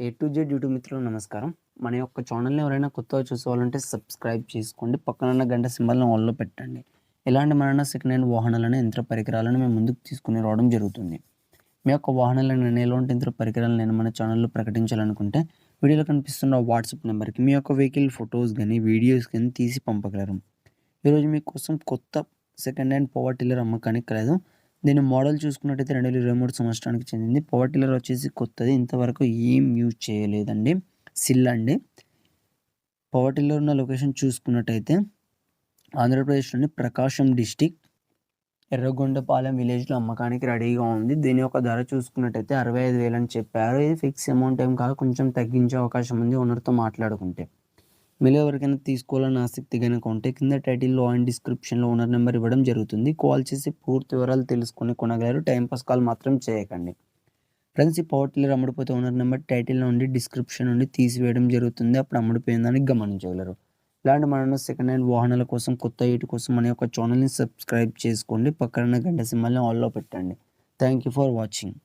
A to Z YouTube మిత్రులు నమస్కారం. మన యొక్క ఛానల్ని ఎవరైనా కొత్తగా చూసేవాళ్ళంటే సబ్స్క్రైబ్ చేసుకోండి. పక్కన ఉన్న గంట సింబల్ని ఆన్లో పెట్టండి. ఇలాంటి మన సెకండ్ హ్యాండ్ వాహనాలను యంత్ర పరికరాలను మేము ముందుకు తీసుకుని రావడం జరుగుతుంది. మీ యొక్క వాహనాలను ఎలాంటి యంత్ర పరికరాలను నేను మన ఛానల్లో ప్రకటించాలనుకుంటే వీడియోలో కనిపిస్తున్న వాట్సాప్ నెంబర్కి మీ యొక్క వెహికల్ ఫొటోస్ కానీ వీడియోస్ కానీ తీసి పంపగలరు. ఈరోజు మీకోసం కొత్త సెకండ్ హ్యాండ్ పవర్ టిల్లర్ అమ్మకానికి కలదు దీని మోడల్ చూసుకున్నట్టయితే రెండు వేల ఇరవై మూడు సంవత్సరానికి చెందింది. పవర్ టిల్లర్ వచ్చేసి కొత్తది. ఇంతవరకు ఏం యూజ్ చేయలేదండి. సిల్ అండి. పవర్ టిల్లర్ ఉన్న లొకేషన్ చూసుకున్నట్టయితే ఆంధ్రప్రదేశ్లోని ప్రకాశం డిస్టిక్ ఎర్రగొండపాలెం విలేజ్లో అమ్మకానికి రెడీగా ఉంది. దీని యొక్క ధర చూసుకున్నట్టయితే అరవై ఐదు వేలు అని చెప్పారు. ఇది ఫిక్స్ అమౌంట్ ఏం కాదు. కొంచెం తగ్గించే అవకాశం ఉంది. ఓనర్తో మాట్లాడుకుంటే. మీరు ఎవరికైనా తీసుకోవాలని ఆసక్తి కనుక ఉంటే కింద టైటిల్లో అండ్ డిస్క్రిప్షన్లో ఓనర్ నెంబర్ ఇవ్వడం జరుగుతుంది. కాల్ చేసి పూర్తి వివరాలు తెలుసుకొని కొనగలరు. టైంపాస్ కాల్ మాత్రం చేయకండి. ఫ్రెండ్స్ ఈ పవర్ టిల్లర్ అమ్ముడిపోతే ఓనర్ నెంబర్ టైటిల్ నుండి డిస్క్రిప్షన్ నుండి తీసివేయడం జరుగుతుంది. అప్పుడు అమ్ముడిపోయిందని గమనించగలరు. ఇలాంటి మన సెకండ్ హ్యాండ్ వాహనాల కోసం కొత్త ఇటు కోసం మన యొక్క ఛానల్ని సబ్స్క్రైబ్ చేసుకోండి. పక్కన గంట సింబల్ని ఆల్లో పెట్టండి. Thank you for watching